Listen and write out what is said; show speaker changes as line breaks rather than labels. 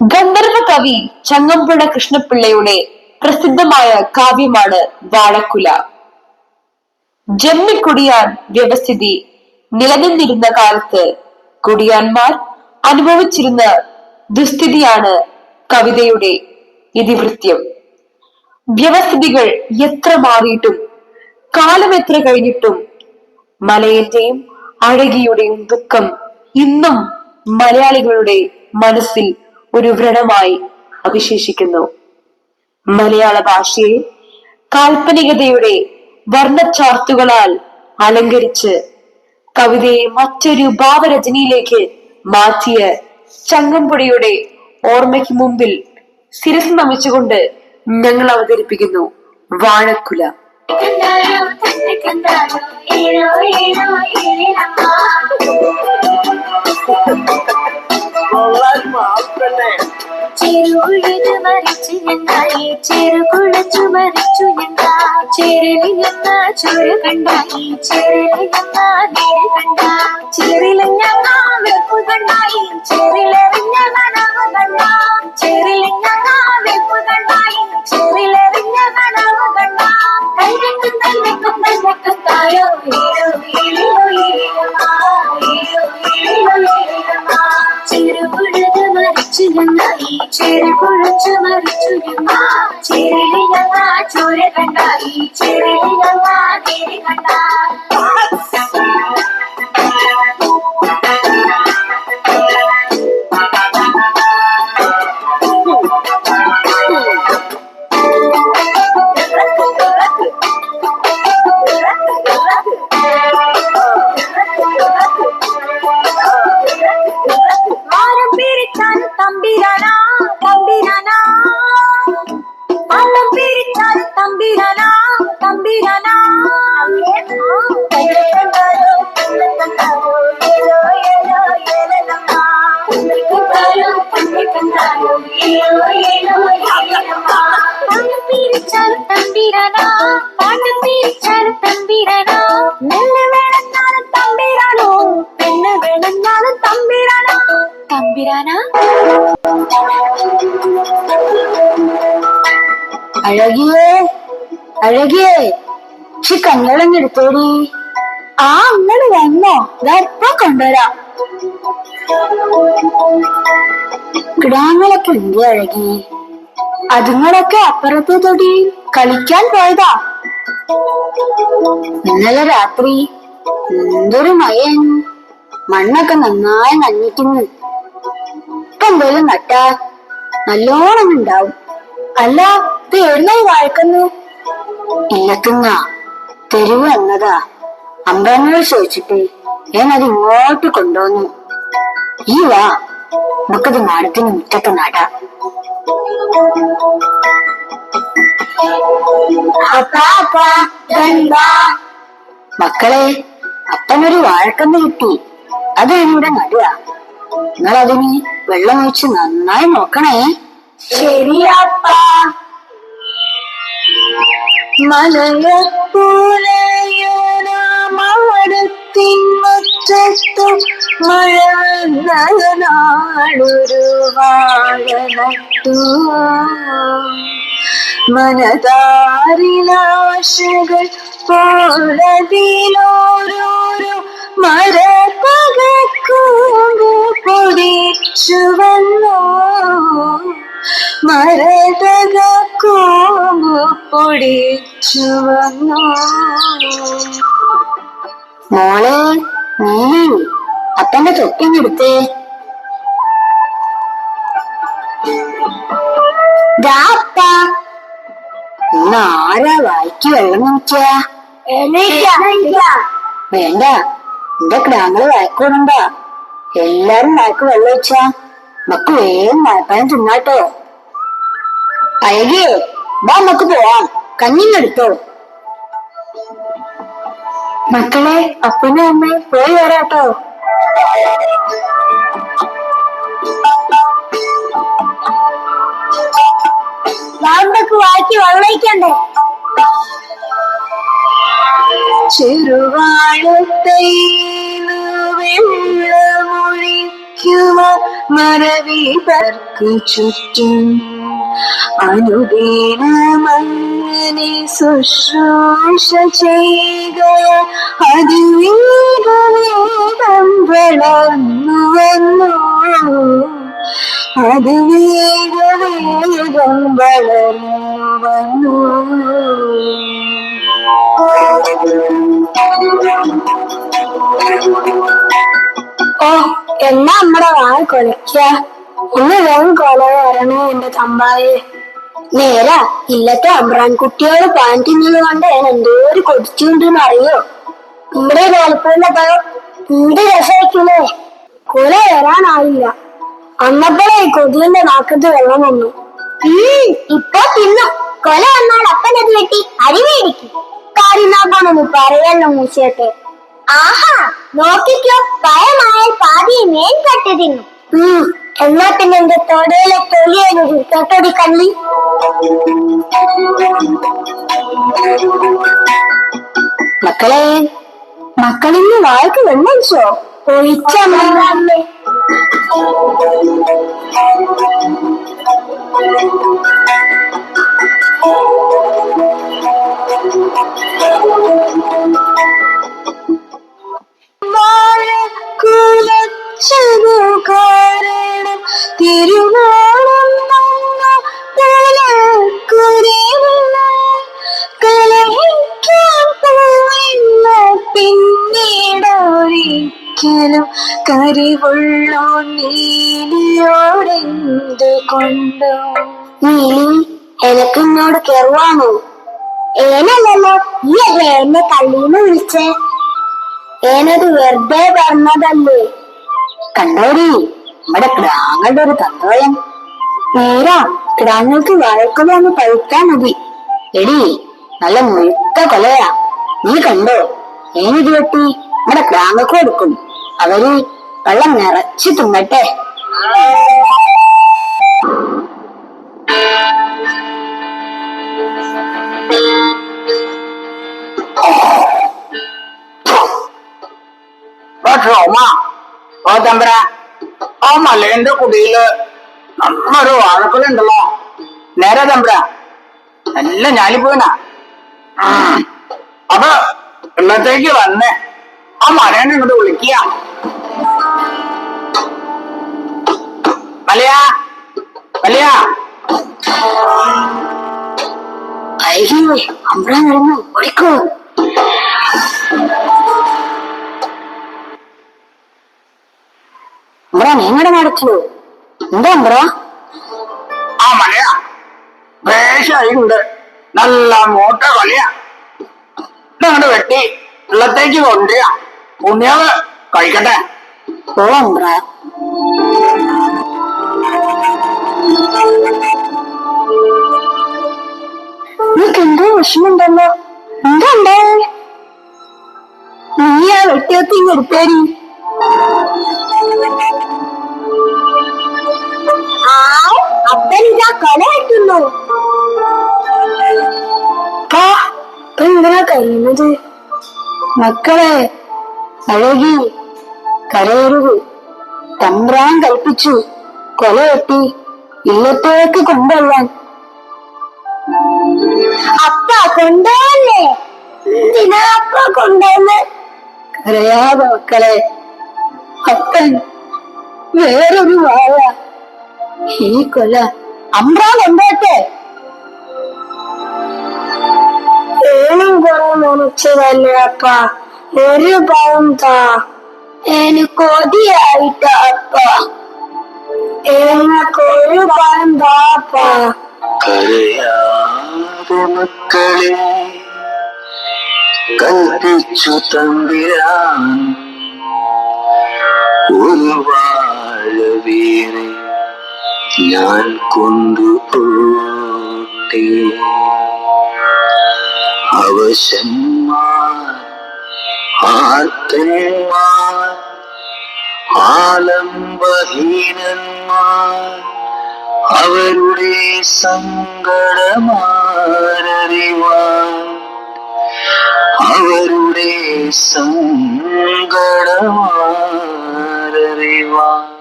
ഗന്ധർവ കവി ചങ്ങമ്പുഴ കൃഷ്ണപിള്ളയുടെ പ്രസിദ്ധമായ കാവ്യമാണ് വാഴക്കുല. ജന്മിക്കുടിയാൻ വ്യവസ്ഥിതി നിലനിന്നിരുന്ന കാലത്ത് കുടിയാന്മാർ അനുഭവിച്ചിരുന്ന ദുസ്ഥിതിയാണ് കവിതയുടെ ഇതിവൃത്യം. വ്യവസ്ഥിതികൾ എത്ര മാറിയിട്ടും കാലം എത്ര കഴിഞ്ഞിട്ടും മലയന്റെയും അഴകിയുടെയും ദുഃഖം ഇന്നും മലയാളികളുടെ മനസ്സിൽ ഒരു വ്രണമായി അവശേഷിക്കുന്നു. മലയാള ഭാഷയെ കാൽപ്പനികതയുടെ വർണച്ചാർത്തുകളാൽ അലങ്കരിച്ച് കവിതയെ മറ്റൊരു ഭാവരചനയിലേക്ക് മാറ്റിയ ചങ്ങമ്പുഴയുടെ ഓർമ്മയ്ക്ക് മുമ്പിൽ ശിരസ് നമിച്ചുകൊണ്ട് ഞങ്ങൾ അവതരിപ്പിക്കുന്നു വാഴക്കുല.
കണ്ടാലോ കണ്ടാലോ ഏഴോ ഏഴോ ഏഴമ്മ ചെറുഴുത് മറിച്ചു ഞങ്ങളെ ചെറു കുളച്ചു മറിച്ചു ഞങ്ങ ചെരലിങ്ങ ചുര കണ്ടായി ചെരലിങ്ങ നേര് കണ്ട. ചെറിലിങ്ങ വെപ്പു കണ്ടായി ചെറിലെറിഞ്ഞ കനവ് ചെറിയ ഞങ്ങ ചോര കണ്ടായി ചെറിയ ഞങ്ങ നേരെ
അഴകിയേ അഴകിയേ പക്ഷെ കഞ്ഞിളങ്ങി ആ അങ്ങൾ വന്നോ. ഇപ്പൊ കൊണ്ടുവരാം. കിടാങ്ങളൊക്കെ ഉണ്ട് അഴകി. അതുങ്ങളൊക്കെ അപ്പുറത്തെ തൊടി കളിക്കാൻ പോയതാ. ഇന്നലെ രാത്രി എന്തൊരു മയൻ. മണ്ണൊക്കെ നന്നായി നഞ്ഞിക്കുന്നു ഇപ്പൊ എന്തേലും നട്ടാ നല്ലോണം ഉണ്ടാവും. അല്ല ഇത് എവിടുന്നായി വാഴക്കുന്നു? ഇല്ലത്തുന്ന തെരുവ് എന്നതാ. അമ്പലങ്ങൾ ചോദിച്ചിട്ട് ഞാൻ അത് ഇങ്ങോട്ട് കൊണ്ടുവന്നു. ഈ വാ നമുക്കത് മാടത്തിന് മുറ്റത്ത് നടാം. മക്കളെ അപ്പനൊരു വാഴക്കന്ന് കിട്ടി. അത് ഇവിടെ നടുക. നിങ്ങൾ അതിന് വെള്ളം ഒഴിച്ച് നന്നായി നോക്കണേ. ശരിയപ്പാ മലയപ്പൂലയോനാമടത്തിൻ മുറ്റത്തു മഴ നാളൊരു വാഴ നട്ടു മനതാരിലാശകൾ പോലതിലോരോരോ മരപകക്കൂമ്പു പൊടിച്ചു വന്നോ? മരതകക്കൂമ്പു പൊടിച്ചു വന്നോ? മോളെ നീ അപ്പന്റെ തൊപ്പിങ്ങെടുത്തേ ഇന്ന് ആരാ വായിക്ക് വെള്ളം നോക്കിയാ വേണ്ട. എന്റെ കിടാങ്ങൾ വായിക്കോണണ്ട എല്ലാരും വായിക്ക് വെള്ളം വെച്ചാ മക്ക് വേഗം വായ്പാൻ തിന്നാട്ടോ. അഴകിയേ വാ നമുക്ക് പോവാം. കഞ്ഞിങ്ങെടുത്തോ മക്കളെ അപ്പനും അമ്മയും പോയി വരാട്ടോ. വാണ്ടക്ക് വാക്കി ചെറുവാഴത്തൈ വെള്ളമൊഴിക്കുവാൻ മറവിതർക്കു ചുറ്റും. അനുദിനമങ്ങനെ ശുശ്രൂഷ ചെയ്യുക അതിവേഗവേഗം വളർന്നു വന്നു. അതിവേഗവേഗം വളർന്നു വന്നു. ഓ എന്നാ നമ്മടെ വായ കൊലയ്ക്ക ഒന്ന് വേഗം കൊല വരണേ എന്റെ തമ്പായെ. നേര ഇല്ലത്തെ അമ്രാൻ കുട്ടിയോട് പാൻ തിന്നത് കൊണ്ട് ഞാൻ എന്തോ ഒരു കൊതിച്ചുണ്ടെന്ന് അറിയോ? ഇവിടെ വേലപ്പൂരിന്റെ പഴം എന്ത് രസമായിക്കൂലേ കൊല വരാനായില്ല. അന്നപ്പോഴേ കൊതിയുടെ നാക്കത്ത് വെള്ളം വന്നു. ഇപ്പൊ തിന്നു. കൊല വന്നാൽ അപ്പനത് വെട്ടി അരി മേടിക്കും കാര്യനാക്കാണൊന്ന് പറയല്ലോ മൂച്ചേട്ടെ ആഹാ നോക്കിക്കോ പഴമായാൽ പാതിയെ മേൽ കട്ട് എന്നാ പിന്നെ എന്റെ തൊടയിലെ തൊലിയൊരു തൊട്ടടി കള്ളി മക്കളെ മക്കളിന്ന് വായ്ക്ക് വെള്ളോ ഒഴിച്ച കരിവുള്ളോ നീലിയോടെന്ത് കൊണ്ടോ? നീലി എനക്ക് ഇങ്ങോട് കയറുവാണോ ഏനല്ലല്ലോ ഈ അല്ലേ എന്നെ കള്ളീന്ന് വിളിച്ചേ? ഏനത് വെറുതെ പറഞ്ഞതല്ലേ? കണ്ടോടി നമ്മുടെ കിടാങ്ങളുടെ ഒരു തന്തോയം നേരാ കിടാങ്ങൾക്ക് വഴക്കൊല ഒന്ന് പഴുത്താ മതി. എടി നല്ല മുഴുത്ത കൊലയാ. നീ കണ്ടോ ഏനിത് വെട്ടി നമ്മുടെ കിടാങ്ങൾക്ക് കൊടുക്കും. അവർ വെള്ളം നിറച്ചു തിന്നട്ടെ. ോമ
ഓ തമ്പ്ര. ആ മലേന്റെ കുടിയിൽ നല്ലൊരു വാഴക്കുലുണ്ടല്ലോ നേരെ തമ്പ്ര. നല്ല ഞാലിപ്പോയിനാ അപ്പൊ ഇന്നത്തേക്ക് വന്ന് ആ മലേനെ ഇങ്ങോട്ട് വിളിക്കുക. മലയാ അലയാ.
അയ്യോ നടക്കൂ എന്താ അമ്പ്ര?
ആ മലയാ. വേഷായിട്ടുണ്ട് നല്ല മോട്ട വലിയാ ഇതങ്ങോട്ട് വെട്ടി. വെള്ളത്തേക്ക് കൊണ്ടുപോയാ പുണ്യാവ് കഴിക്കട്ടെ.
ഓ അമ്ര നിനക്ക് എന്തോ വിഷമുണ്ടല്ലോ എന്താ ഉണ്ടേ നീ ആ വെട്ടിയൊത്തി എടുത്തേരി അപ്പനിതാ കഴിയുന്നത് മക്കളെ അഴകി കരയരുത്. തമ്പ്രാൻ കൽപ്പിച്ചു കൊല വെട്ടി ഇല്ലത്തേക്ക് കൊണ്ടുവരാൻ അപ്പ എന്തിനാ അപ്പ കൊണ്ടുവന്ന്? മക്കളെ അപ്പൻ വേറൊരു വാഴ ഈ കൊല അമ്പ്രാ കൊണ്ടോട്ടെ ഏനും കുറെ നനച്ചതല്ലേ അപ്പ. ഒരു പാവം താ. എനിക്ക് അപ്പ. അപ്പ
കരയാതെ മക്കളെ കൽപ്പിച്ചു തമ്പിരാൻ ഒരു വാഴവീരെ ഞാൻ കൊണ്ടുപോട്ടെ അവശന്മാർ ആർത്തന്മാർ ആലംബഹീനന്മാർ അവരുടെ സങ്കടമാരറിവാൻ അവരുടെ സങ്കടമാരറിവാൻ